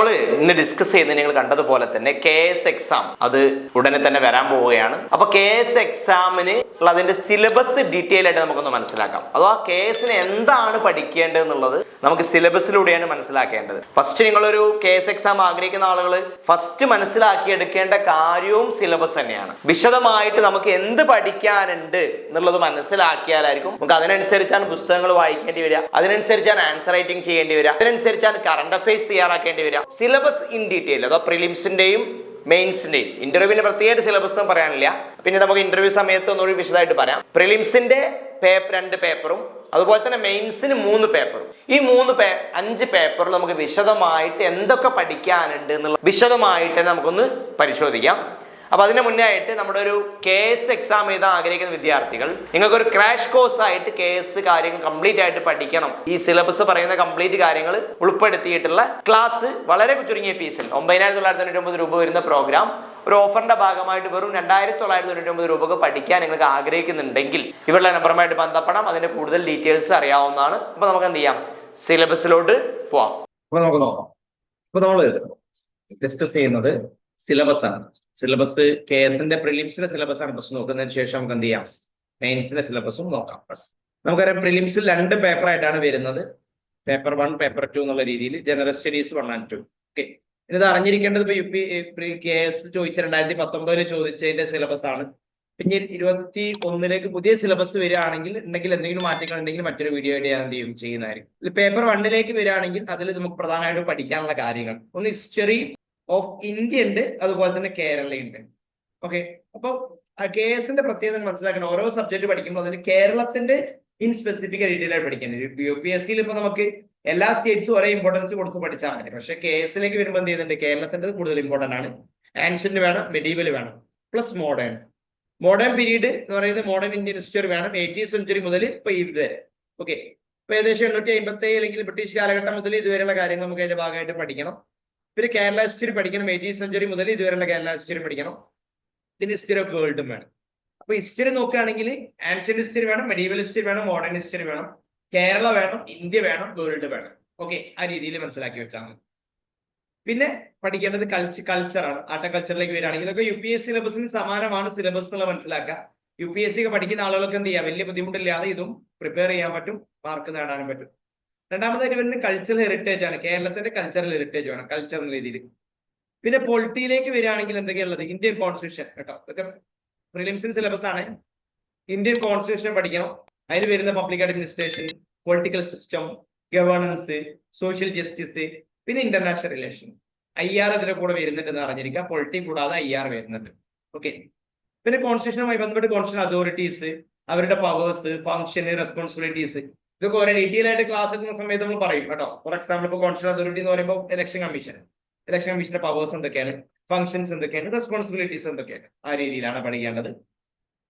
നമ്മൾ ഇന്ന് ഡിസ്കസ് ചെയ്യുന്നത് നിങ്ങൾ കണ്ടതുപോലെ തന്നെ കെ എസ് എക്സാം അത് ഉടനെ തന്നെ വരാൻ പോവുകയാണ്. അപ്പൊ കെ എസ് എക്സാമിന് ഉള്ള അതിന്റെ സിലബസ് ഡീറ്റെയിൽ ആയിട്ട് നമുക്കൊന്ന് മനസ്സിലാക്കാം. അഥവാ കെ എസിന് എന്താണ് പഠിക്കേണ്ടത് എന്നുള്ളത് നമുക്ക് സിലബസിലൂടെയാണ് മനസ്സിലാക്കേണ്ടത്. ഫസ്റ്റ് നിങ്ങളൊരു കെ എസ് എക്സാം ആഗ്രഹിക്കുന്ന ആളുകൾ ഫസ്റ്റ് മനസ്സിലാക്കി എടുക്കേണ്ട കാര്യവും സിലബസ് തന്നെയാണ്. വിശദമായിട്ട് നമുക്ക് എന്ത് പഠിക്കാനുണ്ട് എന്നുള്ളത് മനസ്സിലാക്കിയാലായിരിക്കും നമുക്ക് അതിനനുസരിച്ചാണ് പുസ്തകങ്ങൾ വായിക്കേണ്ടി വരിക. അതിനനുസരിച്ചാണ് ആൻസർ റൈറ്റിംഗ് ചെയ്യേണ്ടി വരിക. അതിനനുസരിച്ചാണ് കറണ്ട് അഫയേഴ്സ് തയ്യാറാക്കേണ്ടി വരിക. സിലബസ് ഇൻ ഡീറ്റെയിൽ അതോ പ്രിലിംസിന്റെയും മെയിൻസിന്റെയും ഇന്റർവ്യൂവിന് പ്രത്യേകിച്ച് സിലബസ് പറയാനില്ല. പിന്നീട് നമുക്ക് ഇന്റർവ്യൂ സമയത്ത് ഒന്നുകൂടി വിശദമായിട്ട് പറയാം. പ്രിലിംസിന്റെ പേപ്പർ രണ്ട് പേപ്പറും അതുപോലെ തന്നെ മെയിൻസിന് മൂന്ന് പേപ്പറും ഈ മൂന്ന് പേ അഞ്ച് പേപ്പറിൽ നമുക്ക് വിശദമായിട്ട് എന്തൊക്കെ പഠിക്കാനുണ്ട് എന്നുള്ള വിശദമായിട്ട് നമുക്കൊന്ന് പരിശോധിക്കാം. അപ്പൊ അതിന് മുന്നേ ആയിട്ട് നമ്മുടെ ഒരു കെ എസ് എക്സാം എഴുതാൻ ആഗ്രഹിക്കുന്ന വിദ്യാർത്ഥികൾ നിങ്ങൾക്ക് ഒരു ക്രാഷ് കോഴ്സ് ആയിട്ട് കെ എസ് കാര്യങ്ങൾ കംപ്ലീറ്റ് ആയിട്ട് പഠിക്കണം. ഈ സിലബസ് പറയുന്ന കംപ്ലീറ്റ് കാര്യങ്ങൾ ഉൾപ്പെടുത്തിയിട്ടുള്ള ക്ലാസ് വളരെ ചുരുങ്ങിയ ഫീസിൽ ഒമ്പതിനായിരത്തി തൊള്ളായിരത്തി തൊണ്ണൂറ്റി രൂപ വരുന്ന പ്രോഗ്രാം ഒരു ഓഫറിന്റെ ഭാഗമായിട്ട് വെറും രണ്ടായിരത്തി തൊള്ളായിരത്തി തൊണ്ണൂറ്റി ഒമ്പത് രൂപക്ക് പഠിക്കാൻ നിങ്ങൾക്ക് ആഗ്രഹിക്കുന്നുണ്ടെങ്കിൽ ഇവരുടെ നമ്പറുമായിട്ട് ബന്ധപ്പെടാം. അതിന്റെ കൂടുതൽ ഡീറ്റെയിൽസ് അറിയാവുന്നതാണ്. അപ്പൊ നമുക്ക് എന്ത് ചെയ്യാം? സിലബസിലോട്ട് പോവാം. നമുക്ക് നോക്കാം. നമ്മൾ ഡിസ്കസ് ചെയ്യുന്നത് സിലബസ് ആണ്. സിലബസ് കെ എസിന്റെ പ്രിലിംസിന്റെ സിലബസ് ആണ്. ഫസ്റ്റ് നോക്കുന്നതിന് ശേഷം നമുക്ക് എന്ത് ചെയ്യാം? മെയിൻസിന്റെ സിലബസും നോക്കാം. നമുക്കറിയാം പ്രിലിംസിൽ രണ്ട് പേപ്പർ ആയിട്ടാണ് വരുന്നത്. പേപ്പർ വൺ പേപ്പർ ടു എന്നുള്ള രീതിയിൽ general studies one and two okay ഇത് അറിഞ്ഞിരിക്കേണ്ടത് ഇപ്പൊ യു പി കെ എസ് ചോദിച്ച രണ്ടായിരത്തി പത്തൊമ്പതിൽ ചോദിച്ചതിന്റെ സിലബസ് ആണ്. പിന്നെ ഇരുപത്തി ഒന്നിലേക്ക് പുതിയ സിലബസ് വരികയാണെങ്കിൽ ഉണ്ടെങ്കിൽ എന്തെങ്കിലും മാറ്റങ്ങൾ ഉണ്ടെങ്കിൽ മറ്റൊരു വീഡിയോ ആയിട്ട് ഞാൻ എന്ത് ചെയ്യും? ചെയ്യുന്നതായിരിക്കും. പേപ്പർ വണ്ണിലേക്ക് വരികയാണെങ്കിൽ അതിൽ നമുക്ക് പ്രധാനമായിട്ടും പഠിക്കാനുള്ള കാര്യങ്ങൾ. ഒന്ന് ഹിസ്റ്ററി ഓഫ് ഇന്ത്യ ഉണ്ട് അതുപോലെ തന്നെ കേരളയുണ്ട്. ഓക്കെ അപ്പൊ കെ എസിന്റെ പ്രത്യേകത മനസ്സിലാക്കണം. ഓരോ സബ്ജക്ട് പഠിക്കുമ്പോൾ അതിന് കേരളത്തിന്റെ ഇൻ സ്പെസിഫിക് ഡീറ്റെയിൽ ആയിട്ട് പഠിക്കേണ്ടത് യു പി എസ് സിയിൽ ഇപ്പൊ നമുക്ക് എല്ലാ സ്റ്റേറ്റ്സും ഒരേ ഇമ്പോർട്ടൻസ് കൊടുത്ത് പഠിച്ചാൽ മതി. പക്ഷെ കെ എസിലേക്ക് വരുമ്പോൾ എന്ത് ചെയ്യുന്നുണ്ട്? കേരളത്തിന്റെ കൂടുതൽ ഇമ്പോർട്ടന്റ് ആണ്. ആൻഷ്യന്റ് വേണം മെഡീവൽ വേണം പ്ലസ് മോഡേൺ മോഡേൺ പീരീഡ് എന്ന് പറയുന്നത് മോഡേൺ ഇന്ത്യൻ ഹിസ്റ്ററി വേണം. എയ്റ്റീൻ സെഞ്ചുറി മുതൽ ഇപ്പൊ ഇതുവരെ. ഓക്കെ ഇപ്പൊ ഏകദേശം എണ്ണൂറ്റി അമ്പത്തി അല്ലെങ്കിൽ ബ്രിട്ടീഷ് കാലഘട്ടം മുതൽ ഇതുവരെയുള്ള കാര്യങ്ങൾ നമുക്ക് അതിന്റെ ഭാഗമായിട്ട് പഠിക്കണം. പിന്നെ കേരള ഹിസ്റ്ററി പഠിക്കണം എയ്റ്റീൻ സെഞ്ചുറി മുതൽ ഇതുവരെയുള്ള കേരള ഹിസ്റ്ററി പഠിക്കണം. പിന്നെ ഹിസ്റ്ററി ഓഫ് വേൾഡും വേണം. അപ്പൊ ഹിസ്റ്ററി നോക്കുകയാണെങ്കിൽ ആൻഷ്യൻ ഹിസ്റ്ററി വേണം മെഡീവൽ ഹിസ്റ്ററി വേണം മോഡേൺ ഹിസ്റ്ററി വേണം കേരള വേണം ഇന്ത്യ വേണം വേൾഡ് വേണം. ഓക്കെ ആ രീതിയിൽ മനസ്സിലാക്കി വെച്ചാൽ മതി. പിന്നെ പഠിക്കേണ്ടത് കൾച്ചർ കൾച്ചറാണ് ആർട്ട് കൾച്ചറിലേക്ക് വരികയാണെങ്കിൽ ഇതൊക്കെ യു പി എസ് സിലബസിന് സമാനമാണ് സിലബസ് എന്നുള്ള മനസ്സിലാക്കുക. യു പി എസ് സി ഒക്കെ പഠിക്കുന്ന ആളുകൾക്ക് എന്ത് ചെയ്യാം? വലിയ ബുദ്ധിമുട്ടില്ലാതെ ഇതും പ്രിപ്പയർ ചെയ്യാൻ പറ്റും മാർക്ക് നേടാനും പറ്റും. രണ്ടാമതായിട്ട് വരുന്നത് കൾച്ചറൽ ഹെറിറ്റേജ് ആണ്. കേരളത്തിന്റെ കൾച്ചറൽ ഹെറിറ്റേജ് വേണം കൾച്ചർ എന്ന രീതിയിൽ. പിന്നെ പൊളിറ്റിയിലേക്ക് വരികയാണെങ്കിൽ എന്തൊക്കെയുള്ളത് ഇന്ത്യൻ കോൺസ്റ്റിറ്റ്യൂഷൻ കേട്ടോ. ഇതൊക്കെ പ്രിലിംസിൻ സിലബസ് ആണ്. ഇന്ത്യൻ കോൺസ്റ്റിറ്റ്യൂഷൻ പഠിക്കണം. അതിൽ വരുന്ന public administration political system governance social justice പിന്നെ ഇന്റർനാഷണൽ റിലേഷൻ ഐ ആർ ഇതിന്റെ കൂടെ വരുന്നുണ്ടെന്ന് അറിഞ്ഞിരിക്കുക. പൊളിറ്റി കൂടാതെ ഐ ആർ വരുന്നുണ്ട്. ഓക്കെ പിന്നെ കോൺസ്റ്റിറ്റ്യൂഷനുമായി ബന്ധപ്പെട്ട് കോൺസ്റ്റിറ്റ്യൂഷൻ അതോറിറ്റീസ് അവരുടെ പവേഴ്സ് ഫംഗ്ഷൻ റെസ്പോൺസിബിലിറ്റീസ് ഇതൊക്കെ ഓരോ ഡീറ്റെയിൽ ആയിട്ട് ക്ലാസ് എടുക്കുന്ന സമയത്ത് നമ്മൾ പറയും കേട്ടോ. ഫോർ എക്സാമ്പിൾ ഇപ്പോൾ കോൺസ്റ്റിറ്റ്യൂഷൻ അതോറിറ്റി എന്ന് പറയുമ്പോൾ ഇലക്ഷൻ കമ്മീഷൻ ഇലക്ഷൻ കമ്മീഷന്റെ പവേഴ്സ് എന്തൊക്കെയാണ്? ഫംഗ്ഷൻസ് എന്തൊക്കെയാണ്? റെസ്പോൺസിബിലിറ്റീസ് എന്തൊക്കെയാണ്? ആ രീതിയിലാണ് പഠിക്കേണ്ടത്.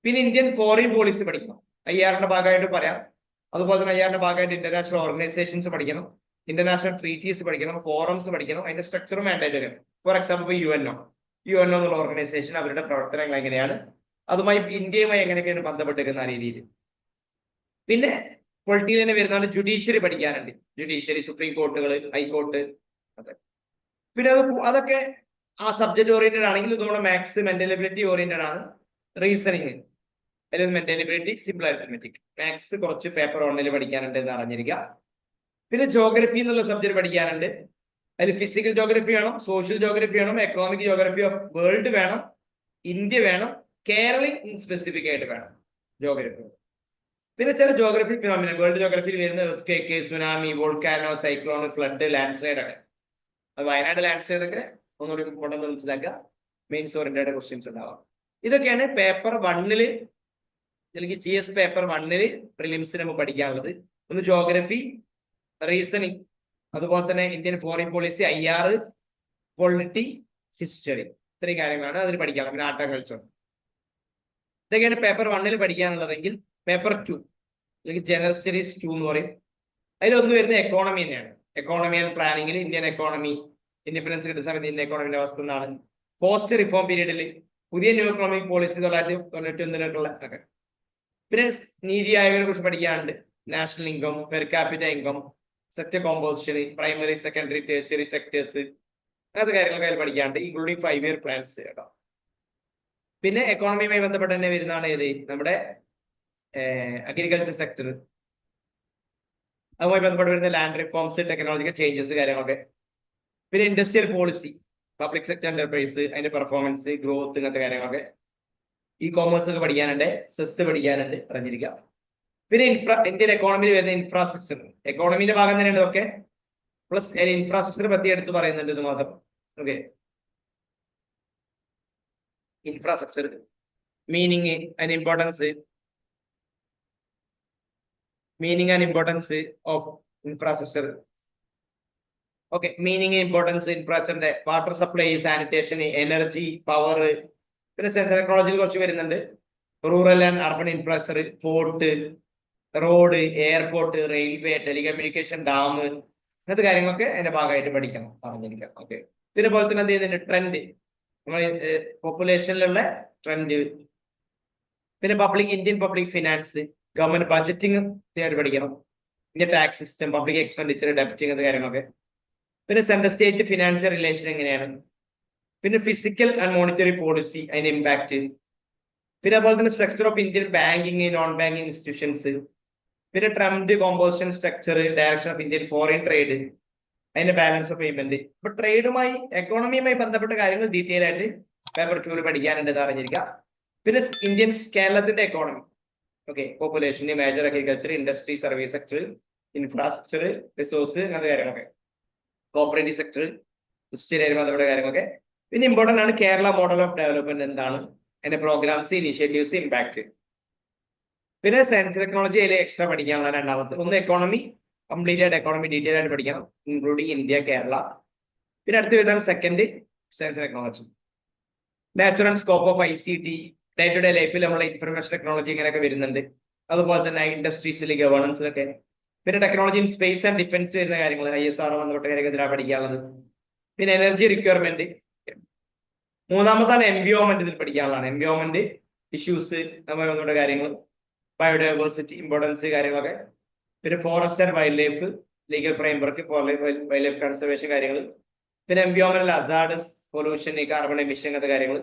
പിന്നെ ഇന്ത്യൻ ഫോറിൻ പോളിസി പഠിക്കണം. ഐ ആറിന്റെ ഭാഗമായിട്ട് പറയാം. അതുപോലെ തന്നെ ഐ ആറിന്റെ ഭാഗമായിട്ട് ഇന്റർനാഷണൽ ഓർഗനൈസേഷൻസ് പഠിക്കണം. ഇന്റർനാഷണൽ ട്രീറ്റീസ് പഠിക്കണം. ഫോറംസ് പഠിക്കണം. അതിന്റെ സ്ട്രക്ചറും mandatory for example U N O U N O എന്നുള്ള ഓർഗനൈസേഷൻ അവരുടെ പ്രവർത്തനങ്ങൾ എങ്ങനെയാണ്? അതുമായി ഇന്ത്യയുമായി എങ്ങനെയൊക്കെയാണ് ബന്ധപ്പെട്ടിരിക്കുന്ന രീതിയിൽ? പിന്നെ പൊളിറ്റിയിൽ തന്നെ വരുന്നത് ജുഡീഷ്യറി പഠിക്കാനുണ്ട്. ജുഡീഷ്യറി സുപ്രീം കോർട്ടുകൾ ഹൈക്കോർട്ട് അതെ. പിന്നെ അത് അതൊക്കെ ആ സബ്ജക്ട് ഓറിയന്റഡ് ആണെങ്കിൽ നമ്മുടെ മാത്സ് മെന്റലബിലിറ്റി ഓറിയന്റഡ് ആണ്. റീസണിങ് അല്ലെങ്കിൽ mental ability simple arithmetic maths കുറച്ച് പേപ്പർ വണ്ണിൽ പഠിക്കാനുണ്ട് എന്ന് അറിഞ്ഞിരിക്കുക പിന്നെ ജോഗ്രഫി എന്നുള്ള സബ്ജക്ട് പഠിക്കാനുണ്ട്. അതിൽ ഫിസിക്കൽ ജോഗ്രഫി വേണം സോഷ്യൽ ജോഗ്രഫി വേണം എക്കണോമിക് ജോഗ്രഫി ഓഫ് വേൾഡ് വേണം ഇന്ത്യ വേണം കേരള സ്പെസിഫിക് ആയിട്ട് വേണം ജോഗ്രഫി പിന്നെ ചില ജോഗ്രഫി വേൾഡ് ജോഗ്രഫിയിൽ വരുന്ന quake tsunami volcano cyclone flood landslide ഒക്കെ വയനാട് ലാൻഡ് സ്ലൈഡ് ഒക്കെ ഒന്നുകൂടി കൊണ്ടുവന്ന് മനസ്സിലാക്കുക. മെയിൻസ് ഓറിയന്റഡ് ക്വസ്റ്റ്യൻസ് ഉണ്ടാവാം. ഇതൊക്കെയാണ് പേപ്പർ വണ്ണിൽ അല്ലെങ്കിൽ ജി എസ് പേപ്പർ വണ്ണിൽ പ്രിലിംസിന് നമുക്ക് പഠിക്കാനുള്ളത്. ഒന്ന് ജോഗ്രഫി റീസണിങ് അതുപോലെ തന്നെ Indian foreign policy I R polity history ഇത്രയും കാര്യങ്ങളാണ് അതിൽ പഠിക്കാനുള്ളത്. പിന്നെ ആർട്ട് കൾച്ചർ ഇതൊക്കെയാണ് പേപ്പർ വണ്ണിൽ പഠിക്കാനുള്ളതെങ്കിൽ പേപ്പർ ടു അല്ലെങ്കിൽ ജനറൽ സ്റ്റഡീസ് ടു എന്ന് പറയും. അതിലൊന്ന് വരുന്ന എക്കോണമി തന്നെയാണ്. എക്കോണമി ആൻഡ് പ്ലാനിങ്ങിൽ ഇന്ത്യൻ എക്കോണമി ഇൻഡിപെൻഡൻസ് കിട്ടുന്ന സമയത്ത് ഇന്ത്യൻ എക്കോണമിന്റെ അവസ്ഥ എന്നാണ് പോസ്റ്റ് റിഫോം പീരീഡിൽ പുതിയ ന്യൂ എക്കണോമിക് പോളിസി തൊള്ളായിരത്തി തൊണ്ണൂറ്റി ഒന്നിലേക്കുള്ള ഒക്കെ പിന്നെ നീതി ആയോഗിനെ കുറിച്ച് പഠിക്കാനുണ്ട്. National income per capita income sector composition primary secondary tertiary sectors അങ്ങനത്തെ കാര്യങ്ങളൊക്കെ അതിൽ പഠിക്കാണ്ട് ഇൻക്ലൂഡിങ് ഫൈവ് ഇയർ പ്ലാൻസ് കേട്ടോ. പിന്നെ എക്കോണമിയുമായി ബന്ധപ്പെട്ട് തന്നെ വരുന്നതാണ് ഏത്? നമ്മുടെ അഗ്രികൾച്ചർ സെക്ടർ അതുമായി ബന്ധപ്പെട്ട് വരുന്ന ലാൻഡ് റിഫോംസ് ടെക്നോളജിക്കൽ ചേഞ്ചസ് കാര്യങ്ങളൊക്കെ. പിന്നെ industrial policy public sector enterprise അതിന്റെ പെർഫോമൻസ് ഗ്രോത്ത് ഇങ്ങനത്തെ കാര്യങ്ങളൊക്കെ. ഇ കോമേഴ്സ് ഒക്കെ പഠിക്കാനുണ്ട് സെസ് പഠിക്കാനുണ്ട് അറിഞ്ഞിരിക്കുക പിന്നെ ഇൻഫ്രാ ഇന്ത്യൻ എക്കോണമിയിൽ വരുന്ന ഇൻഫ്രാസ്ട്രക്ചർ എക്കോണമിന്റെ ഭാഗം തന്നെയാണ് ഇതൊക്കെ. പ്ലസ് ഇൻഫ്രാസ്ട്രക്ചർ പറ്റി എടുത്ത് പറയുന്നുണ്ട് ഇത് മാത്രം. ഓക്കെ ഇൻഫ്രാസ്ട്രക്ചർ മീനിങ് അതിന്റെ importance meaning and importance of infrastructure okay meaning importance ഇൻഫ്രാസ്ട്രക്ചറിന്റെ water supply sanitation energy power പിന്നെ സെൻസർ ടെക്നോളജിയിൽ കുറച്ച് വരുന്നുണ്ട്. Rural and urban infrastructure port road airport railway telecommunication dam ഇങ്ങനത്തെ കാര്യങ്ങളൊക്കെ അതിന്റെ ഭാഗമായിട്ട് പഠിക്കണം പറഞ്ഞിരിക്കാം. ഓക്കെ പിന്നെ പോലെ തന്നെ എന്ത് ചെയ്യുന്നുണ്ട്? ട്രെൻഡ് നമ്മൾ പോപ്പുലേഷനിലുള്ള ട്രെൻഡ് പിന്നെ public Indian public finance government budgeting പഠിക്കണം. പിന്നെ ടാക്സ് സിസ്റ്റം പബ്ലിക് എക്സ്പെൻഡിച്ചർ ഡെപ്റ്റ് ഇങ്ങനത്തെ കാര്യങ്ങളൊക്കെ. പിന്നെ സെൻട്രൽ സ്റ്റേറ്റ് ഫിനാൻഷ്യൽ റിലേഷൻ എങ്ങനെയാണ്? പിന്നെ ഫിസിക്കൽ ആൻഡ് മോണിറ്ററി പോളിസി അതിന്റെ ഇമ്പാക്ട് പിന്നെ അതുപോലെ തന്നെ structure of Indian banking non banking institutions പിന്നെ trend composition structure direction of Indian foreign trade അതിന്റെ ബാലൻസ് ഓഫ് പേയ്മെന്റ് ഇപ്പൊ ട്രേഡുമായി എക്കോണമിയുമായി ബന്ധപ്പെട്ട കാര്യങ്ങൾ ഡീറ്റെയിൽ ആയിട്ട് പേപ്പർ ടൂവിൽ പഠിക്കാനുണ്ട് എന്ന് അറിഞ്ഞിരിക്കുക പിന്നെ ഇന്ത്യൻ കേരളത്തിന്റെ economy okay population major agriculture industry service sector infrastructure resource അങ്ങനത്തെ കാര്യങ്ങളൊക്കെ. കോപ്പറേറ്റീവ് സെക്ടർ ഹിസ്റ്ററിയായി ബന്ധപ്പെട്ട കാര്യങ്ങളൊക്കെ. പിന്നെ ഇമ്പോർട്ടന്റ് ആണ് കേരള മോഡൽ ഓഫ് ഡെവലപ്മെന്റ് എന്താണ്? അതിന്റെ പ്രോഗ്രാംസ് ഇനീഷ്യേറ്റീവ്സ് ഇമ്പാക്ട് പിന്നെ സയൻസ് ടെക്നോളജി അതിൽ എക്സ്ട്രാ പഠിക്കാനുള്ള രണ്ടാമത്തെ ഒന്ന് എക്കോണമി കംപ്ലീറ്റ് ആയിട്ട് എക്കോണമി ഡീറ്റെയിൽ ആയിട്ട് പഠിക്കണം ഇൻക്ലൂഡിങ് ഇന്ത്യ കേരള പിന്നെ അടുത്ത വരുന്നതാണ് second science technology natural scope of I C T day to day ലൈഫിൽ നമ്മൾ ഇൻഫർമേഷൻ ടെക്നോളജി ഇങ്ങനെയൊക്കെ വരുന്നുണ്ട്. അതുപോലെ തന്നെ ഇൻഡസ്ട്രീസിൽ ഗവേണൻസിലൊക്കെ പിന്നെ technology in space and defence വരുന്ന കാര്യങ്ങൾ ഐ എസ് ആർ ബന്ധപ്പെട്ട കാര്യത്തിലാണ് പഠിക്കാനുള്ളത്. പിന്നെ എനർജി റിക്വയർമെന്റ് മൂന്നാമത്താണ് എൻവിയോമെന്റ് ഇതിൽ പഠിക്കാനുള്ളതാണ്. എൻവിയോമെന്റ് ഇഷ്യൂസ് നമ്മൾ കാര്യങ്ങൾ ബയോഡൈവേഴ്സിറ്റി ഇമ്പോർട്ടൻസ് കാര്യങ്ങളൊക്കെ. പിന്നെ forest and wildlife legal framework wildlife conservation കാര്യങ്ങൾ പിന്നെ എൻവിയോമെന്റൽ അസാഡസ് പൊല്യൂഷൻ കാർബൺ എമിഷൻ അങ്ങനത്തെ കാര്യങ്ങൾ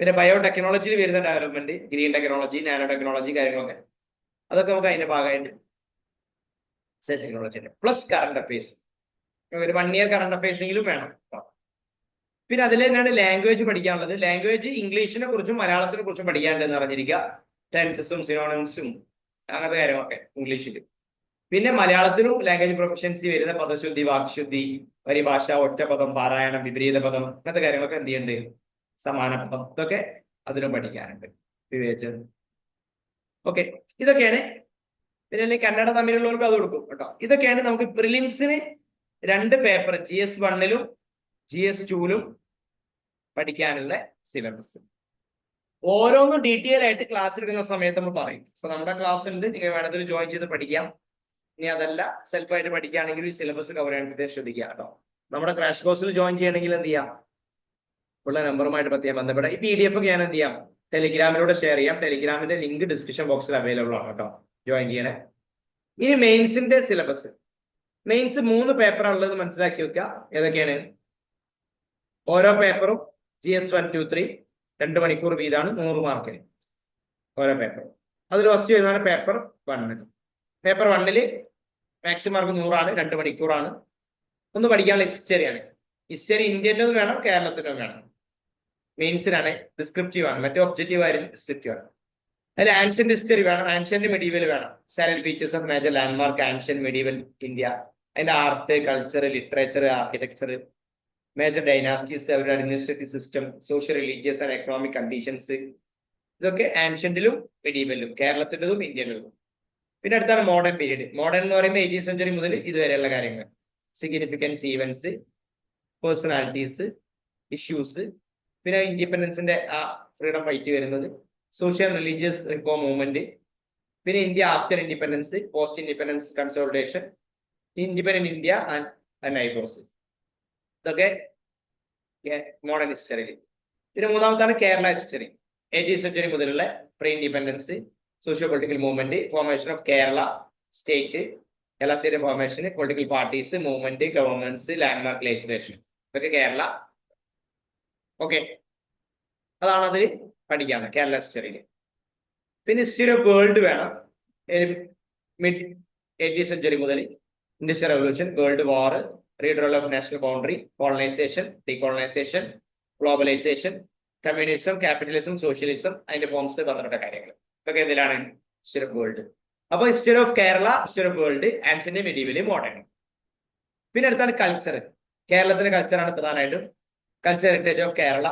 പിന്നെ ബയോ ടെക്നോളജിയിൽ വരുന്ന development green technology nano technology കാര്യങ്ങളൊക്കെ. അതൊക്കെ നമുക്ക് അതിന്റെ ഭാഗമായിട്ട് ടെക്നോളജി പ്ലസ് കറണ്ട് അഫയേഴ്സ് ഒരു വൺ ഇയർ കറണ്ട് അഫയേഴ്സെങ്കിലും വേണം. പിന്നെ അതിൽ തന്നെയാണ് ലാംഗ്വേജ് പഠിക്കാനുള്ളത്. ലാംഗ്വേജ് ഇംഗ്ലീഷിനെ കുറിച്ചും മലയാളത്തിനെ കുറിച്ചും പഠിക്കാനുണ്ടെന്ന് അറിഞ്ഞിരിക്കുക ടെൻസസും സിനോണിംസും അങ്ങനത്തെ കാര്യങ്ങളൊക്കെ ഇംഗ്ലീഷിൽ പിന്നെ മലയാളത്തിനും ലാംഗ്വേജ് പ്രൊഫഷൻസി വരുന്ന പദശുദ്ധി വാക്ശുദ്ധി പരിഭാഷ ഒറ്റപദം പാരായണം വിപരീത പദം അങ്ങനത്തെ കാര്യങ്ങളൊക്കെ എന്ത് ചെയ്യുന്നുണ്ട്? സമാന പദം ഇതൊക്കെ അതിനും പഠിക്കാനുണ്ട് വിവേചനം ഓക്കെ ഇതൊക്കെയാണ്. പിന്നെ അല്ലെങ്കിൽ കന്നഡ തമ്മിലുള്ളവർക്ക് അത് കൊടുക്കും കേട്ടോ. ഇതൊക്കെയാണ് നമുക്ക് പ്രിലിംസിന് രണ്ട് പേപ്പർ ജി എസ് വണ്ണിലും ജി എസ് ടൂലും പഠിക്കാനുള്ള സിലബസ് ഓരോന്നും ഡീറ്റെയിൽ ആയിട്ട് ക്ലാസ് എടുക്കുന്ന സമയത്ത് നമ്മൾ പറയും. ഇപ്പൊ നമ്മുടെ ക്ലാസ് ഉണ്ട്. നിങ്ങൾ വേണത്തിൽ ജോയിൻ ചെയ്ത് പഠിക്കാം. ഇനി അതല്ല സെൽഫായിട്ട് പഠിക്കുകയാണെങ്കിൽ സിലബസ് കവർ ചെയ്യാൻ ശ്രദ്ധിക്കുക കേട്ടോ. നമ്മുടെ ക്രാഷ് കോഴ്സിൽ ജോയിൻ ചെയ്യണമെങ്കിൽ എന്ത് ചെയ്യാം? ഉള്ള നമ്പറുമായിട്ട് പ്രത്യേകം ബന്ധപ്പെടാം. ഈ പി ഡി എഫ് ഒക്കെ ഞാൻ എന്ത് ചെയ്യാം? ടെലിഗ്രാമിലൂടെ ഷെയർ ചെയ്യാം. ടെലിഗ്രാമിന്റെ ലിങ്ക് ഡിസ്ക്രിപ്ഷൻ ബോക്സിൽ അവൈലബിൾ ആണ് കേട്ടോ. ജോയിൻ ചെയ്യണേ. ഇനി മെയിൻസിന്റെ സിലബസ് മെയിൻസ് മൂന്ന് പേപ്പറാണ് ഉള്ളത് മനസ്സിലാക്കി വെക്കുക. ഏതൊക്കെയാണ്? ഓരോ പേപ്പറും G S one two three രണ്ട് മണിക്കൂർ വീതാണ് നൂറ് മാർക്കിന് ഓരോ പേപ്പർ അതിൽ ഫസ്റ്റ് വരുന്നതാണ് പേപ്പർ വണ്ണിന് പേപ്പർ വണ്ണിൽ മാക്സിമം മാർക്ക് നൂറാണ് രണ്ട് മണിക്കൂറാണ്. ഒന്ന് പഠിക്കാനുള്ള ഹിസ്റ്ററിയാണ് ഹിസ്റ്ററി ഇന്ത്യന്റെ വേണം കേരളത്തിന്റെ വേണം. മെയിൻസിനാണ് ഡിസ്ക്രിപ്റ്റീവ് ആണ്. മറ്റേ ഒബ്ജക്റ്റീവ് ആയിരുന്നു ഡിസ്ക്രിപ്റ്റീവ് ആണ്. അതിൽ ആൻഷ്യന്റ് ഹിസ്റ്ററി വേണം. ആൻഷ്യന്റ് മെഡീവൽ വേണം. Salient features of major landmark ancient medieval India അതിന്റെ art culture literature architecture major dynasties അവരുടെ administrative system social religious and economic conditions ഇതൊക്കെ ആൻഷ്യന്റിലും മെഡീവലും കേരളത്തിന്റെതും ഇന്ത്യയിലും പിന്നെ അടുത്താണ് മോഡേൺ പീരീഡ് മോഡേൺ എന്ന് പറയുമ്പോൾ എയ്റ്റീൻ സെഞ്ചുറി മുതൽ ഇതുവരെയുള്ള കാര്യങ്ങൾ. സിഗ്നിഫിക്കൻസ് ഈവൻസ് പേഴ്സണാലിറ്റീസ് ഇഷ്യൂസ് പിന്നെ ഇൻഡിപെൻഡൻസിന്റെ ആ ഫ്രീഡം ഫൈറ്റ് വരുന്നത്. സോഷ്യൽ റിലീജിയസ് റിഫോം മൂവ്മെന്റ് പിന്നെ India after independence post independence consolidation independent India and neighbours ഇതൊക്കെ മോഡേൺ ഹിസ്റ്ററിയിൽ പിന്നെ മൂന്നാമത്താണ് കേരള ഹിസ്റ്ററി എയ്റ്റീൻ സെഞ്ചുറി മുതലുള്ള pre independence socio political movement formation of Kerala state Kerala state formation political parties movement governments landmark legislation ഇതൊക്കെ Kerala okay അതാണ് അതിൽ പഠിക്കാണ് കേരള ഹിസ്റ്ററിയിൽ പിന്നെ ഹിസ്റ്ററി ഓഫ് വേൾഡ് വേണം. മിഡ് എയ്റ്റീൻ സെഞ്ചുറി മുതൽ industrial revolution world war redrawal of national boundary colonisation decolonisation globalisation communism capitalism socialism അതിന്റെ forms പറഞ്ഞിട്ട കാര്യങ്ങൾ ഇതൊക്കെ ഇതിലാണ് ഹിസ്റ്ററി ഓഫ് വേൾഡ് അപ്പൊ history of Kerala history of world ancient medieval modern പിന്നെ അടുത്താണ് കൾച്ചർ കേരളത്തിന്റെ കൾച്ചറാണ് പ്രധാനമായിട്ടും culture heritage of Kerala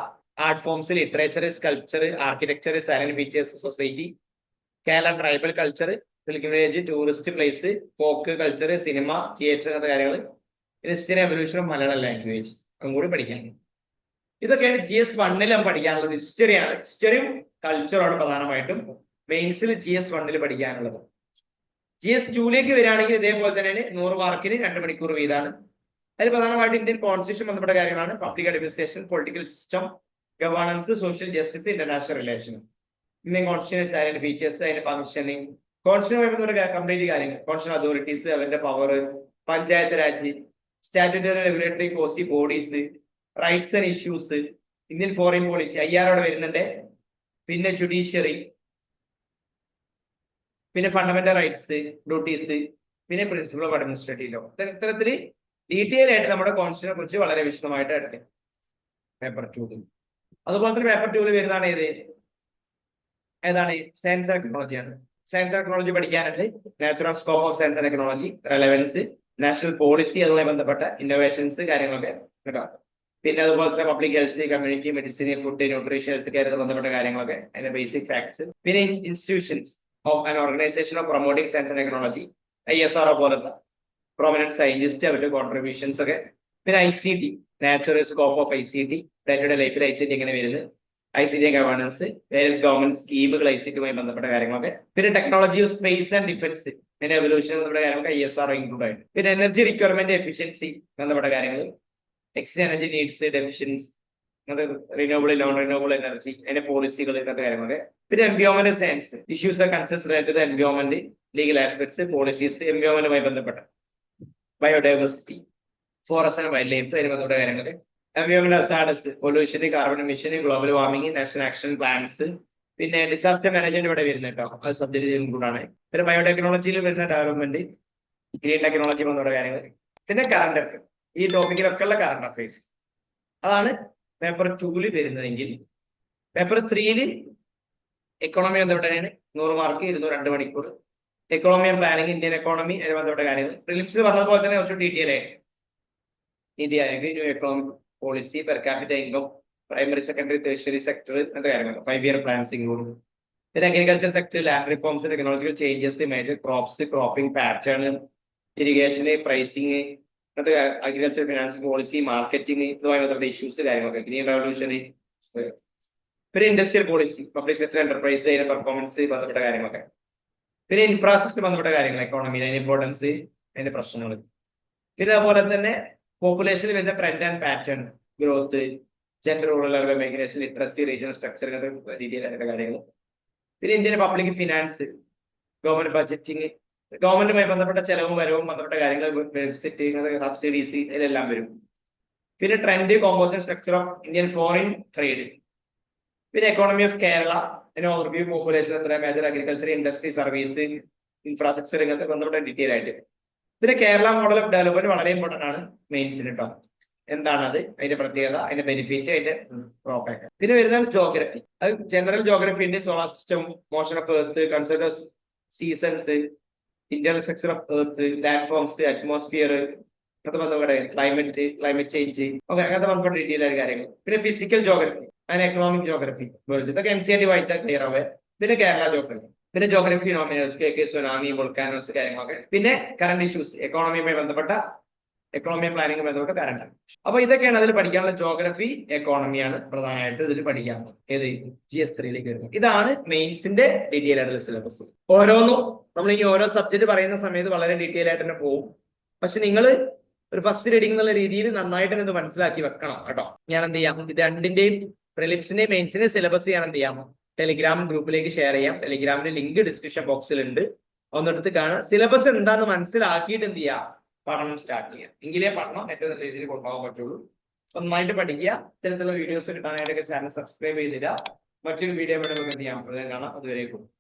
art forms literature sculpture architecture salient features society Kerala tribal culture pilgrimage tourist place folk culture cinema theatre അങ്ങനത്തെ കാര്യങ്ങൾ Christian evolution of Malayalam language അതും കൂടി പഠിക്കാൻ ഇതൊക്കെയാണ് ജി എസ് വണ്ണിൽ പഠിക്കാനുള്ളത്. ഹിസ്റ്ററിയാണ് ഹിസ്റ്ററിയും കൾച്ചറുമാണ് പ്രധാനമായിട്ടും. മെയിൻസിൽ ജി എസ് വണ്ണിൽ പഠിക്കാനുള്ളത്. ജി എസ് ടൂലേക്ക് വരികയാണെങ്കിൽ ഇതേപോലെ തന്നെ നൂറ് മാർക്കിന് രണ്ട് മണിക്കൂർ വീതമാണ് അതിൽ പ്രധാനമായിട്ട് ഇന്ത്യൻ കോൺസ്റ്റിറ്റ്യൂഷൻ ബന്ധപ്പെട്ട കാര്യങ്ങളാണ്. Public administration political system governance social justice international relation Indian constitution അതിന്റെ ഫീച്ചേഴ്സ് അതിന്റെ ഫംഗ്ഷനിങ് കോൺസ്റ്റിറ്റ്യൂഷൻ കംപ്ലീറ്റ് കാര്യങ്ങൾ. കോൺസ്റ്റിറ്റ്യൂഷൻ അതോറിറ്റീസ് അവരുടെ power panchayat raj statutory regulatory quasi bodies rights and issues Indian foreign policy I R അവിടെ വരുന്നുണ്ട്. പിന്നെ judiciary പിന്നെ fundamental rights duties പിന്നെ principle of administrative law ഇത്തരത്തിൽ ഡീറ്റെയിൽ ആയിട്ട് നമ്മുടെ കോൺസ്റ്റിനെ കുറിച്ച് വളരെ വിശദമായിട്ട് എടുക്കും പേപ്പർ ടൂൽ അതുപോലെ തന്നെ പേപ്പർ ടൂൽ വരുന്നതാണ് ഏത്? ഏതാണ് സയൻസ് ആൻഡ് ടെക്നോളജിയാണ് സയൻസ് ആൻഡ് ടെക്നോളജി പഠിക്കാനായിട്ട് natural scope of science and technology relevance national policy അതുമായി ബന്ധപ്പെട്ട ഇന്നോവേഷൻസ് കാര്യങ്ങളൊക്കെ കേട്ടോ. പിന്നെ അതുപോലെ തന്നെ public health community medicine food nutrition health care ബന്ധപ്പെട്ട കാര്യങ്ങളൊക്കെ. അതിന്റെ ബേസിക് ഫാക്ട്സ് പിന്നെ institutions of an organisation of promoting science and technology I S R O പോലത്തെ പ്രോമിനന്റ് സയന്റിസ്റ്റ് അവരുടെ കോൺട്രിബ്യൂഷൻസ് ഒക്കെ. പിന്നെ I C T natural scope of I C T day ലൈഫിൽ I C T എങ്ങനെ വരുന്നത്? I C T governance various government സ്കീമുകൾ I C ടിയുമായി ബന്ധപ്പെട്ട കാര്യങ്ങളൊക്കെ. പിന്നെ technology of space and defence പിന്നെ എവല്യൂഷൻ ബന്ധപ്പെട്ട കാര്യങ്ങളൊക്കെ ഐ എസ് ആർ ഇൻക്ലൂഡ് ആയിട്ട്. പിന്നെ എനർജി റിക്വയർമെന്റ് എഫിഷ്യൻസി ബന്ധപ്പെട്ട കാര്യങ്ങൾ NXT energy needs deficiency renewable non renewable energy അതിന്റെ പോളിസികൾ ഇങ്ങനത്തെ കാര്യങ്ങളൊക്കെ. പിന്നെ environment science issues concerns related environment legal aspects policies എൻവയോൺമെന്റുമായി ബന്ധപ്പെട്ട. Biodiversity forest and wildlife നമ്മുടെ കാര്യങ്ങൾ environment hazards pollution carbon mission global warming national action plans പിന്നെ disaster management ഇവിടെ വരുന്ന കേട്ടോ അത് സബ്ജക്ട് ഇൻക്ലൂഡാണ് പിന്നെ ബയോടെക്നോളജിയിൽ വരുന്ന ഡെവലപ്മെന്റ് ഗ്രീൻ ടെക്നോളജി വന്നുള്ള കാര്യങ്ങൾ പിന്നെ കറണ്ട് അഫയർ ഈ ടോപ്പിക്കിലൊക്കെ ഉള്ള കറണ്ട് അഫയേഴ്സ് അതാണ് പേപ്പർ ടൂൽ വരുന്നതെങ്കിൽ. പേപ്പർ ത്രീയിൽ എക്കോണമി ബന്ധപ്പെട്ടാണ് നൂറ് മാർക്ക് ഇരുന്നൂറ് രണ്ട് മണിക്കൂർ. Economy and planning Indian economy അതിന് ബന്ധപ്പെട്ട കാര്യങ്ങൾ പ്രിലിംസ് പറഞ്ഞതുപോലെ തന്നെ കുറച്ച് ഡീറ്റെയിൽ ആയിട്ട് Niti Aayog new economic policy per capital income primary secondary tertiary sector അങ്ങനത്തെ കാര്യങ്ങൾ ഫൈവ് ഇയർ പ്ലാൻസ് ഇൻക്ലൂഡ് പിന്നെ agriculture sector land reforms technological changes major crops cropping pattern irrigation pricing അങ്ങനത്തെ അഗ്രികൾച്ചർ ഫിനാൻസ് പോളിസി മാർക്കറ്റിംഗ് ഇതുമായി ബന്ധപ്പെട്ട issues കാര്യങ്ങളൊക്കെ. Green revolution പിന്നെ industrial policy public sector enterprise അതിന്റെ performance ബന്ധപ്പെട്ട കാര്യങ്ങളൊക്കെ. പിന്നെ ഇൻഫ്രാസ്ട്രക്ചർ ബന്ധപ്പെട്ട കാര്യങ്ങൾ എക്കോണമി അതിന്റെ ഇമ്പോർട്ടൻസ് അതിന്റെ പ്രശ്നങ്ങൾ പിന്നെ അതുപോലെ തന്നെ പോപ്പുലേഷനിൽ വരുന്ന trend and pattern growth gender rural urban migration literacy regional structure ഇങ്ങനത്തെ രീതിയിൽ കാര്യങ്ങൾ പിന്നെ Indian public finance government budgeting ഗവൺമെന്റുമായി ബന്ധപ്പെട്ട ചെലവും വരവും ബന്ധപ്പെട്ട കാര്യങ്ങൾ ബെനിഫിറ്റ് സബ്സിഡീസ് ഇതിലെല്ലാം വരും. പിന്നെ trend composition structure of Indian foreign trade പിന്നെ എക്കോണമി ഓഫ് കേരള പിന്നെ ഓവർവ്യൂ പോപ്പുലേഷൻ എത്ര major agriculture industry service infrastructure ഇങ്ങനത്തെ ബന്ധപ്പെട്ട ഡീറ്റെയിൽ ആയിട്ട്. പിന്നെ കേരള മോഡൽ ഓഫ് ഡെവലപ്മെന്റ് വളരെ ഇമ്പോർട്ടന്റ് ആണ് മെയിൻസിന് കേട്ടോ എന്താണ് അത്? അതിന്റെ പ്രത്യേകത അതിന്റെ ബെനിഫിറ്റ് അതിന്റെ ഡ്രോബാക്ക് പിന്നെ വരുന്നത് ജോഗ്രഫി അത് ജനറൽ ജോഗ്രഫി ഉണ്ട് solar system motion of earth concept seasons internal structure of earth landforms atmosphere അങ്ങനത്തെ ബന്ധപ്പെട്ട ക്ലൈമറ്റ് ക്ലൈമറ്റ് ചേഞ്ച് അങ്ങനത്തെ ബന്ധപ്പെട്ട ഡീറ്റെയിൽ ആയ കാര്യങ്ങൾ. പിന്നെ physical geography and economic geography world ഇതൊക്കെ എൻ സി ആർ വായിച്ചാൽ ക്ലിയർ ആവേ പിന്നെ കേരള ജോഗ്രഫി പിന്നെ ജോഗ്രഫി കെ സുനാമി വോൾക്കാനോസ് കാര്യങ്ങളൊക്കെ. പിന്നെ കറണ്ട് ഇഷ്യൂസ് എക്കോണമിയുമായി ബന്ധപ്പെട്ട എക്കോണമി പ്ലാനിംഗ് ബന്ധപ്പെട്ട കറണ്ട് അപ്പൊ ഇതൊക്കെയാണ് അതിൽ പഠിക്കാനുള്ള ജോഗ്രഫി എക്കോണമിയാണ് പ്രധാനമായിട്ട് ഇതിൽ പഠിക്കാനുള്ളത് ഏത് ജി എസ് ത്രീയിലേക്ക് വരുന്നത്. ഇതാണ് മെയിൻസിന്റെ ഡീറ്റെയിൽ ആയിട്ടുള്ള സിലബസ് ഓരോന്നും നമ്മൾ ഇനി ഓരോ സബ്ജക്ട് പറയുന്ന സമയത്ത് വളരെ ഡീറ്റെയിൽ ആയിട്ട് തന്നെ പോകും പക്ഷെ നിങ്ങൾ ഒരു ഫസ്റ്റ് റീഡിംഗ് എന്നുള്ള രീതിയിൽ നന്നായിട്ട് ഇത് മനസ്സിലാക്കി വെക്കണം കേട്ടോ. ഞാൻ എന്ത് ചെയ്യാം? ഇത് രണ്ടിന്റെയും പ്രിലിംസിന്റെയും മെയിൻസിന്റെ സിലബസ് ഞാൻ എന്ത് ചെയ്യാം ടെലിഗ്രാം ഗ്രൂപ്പിലേക്ക് ഷെയർ ചെയ്യാം. ടെലിഗ്രാമിന്റെ ലിങ്ക് ഡിസ്ക്രിപ്ഷൻ ബോക്സിൽ ഉണ്ട്. ഒന്നെടുത്ത് കാണുക. സിലബസ് എന്താന്ന് മനസ്സിലാക്കിയിട്ട് എന്ത് ചെയ്യാം? പഠനം സ്റ്റാർട്ട് ചെയ്യാം. എങ്കിലേ പഠനം ഏറ്റവും നല്ല രീതിയിൽ കൊണ്ടുപോകാൻ പറ്റുള്ളൂ. നന്നായിട്ട് പഠിക്കുക. ഇത്തരത്തിലുള്ള വീഡിയോസ് കിട്ടാനായിട്ടൊക്കെ ചാനൽ സബ്സ്ക്രൈബ് ചെയ്തില്ല മറ്റൊരു വീഡിയോ നമുക്ക് എന്ത് ചെയ്യാം? കാണാം. അതുവരേക്കും.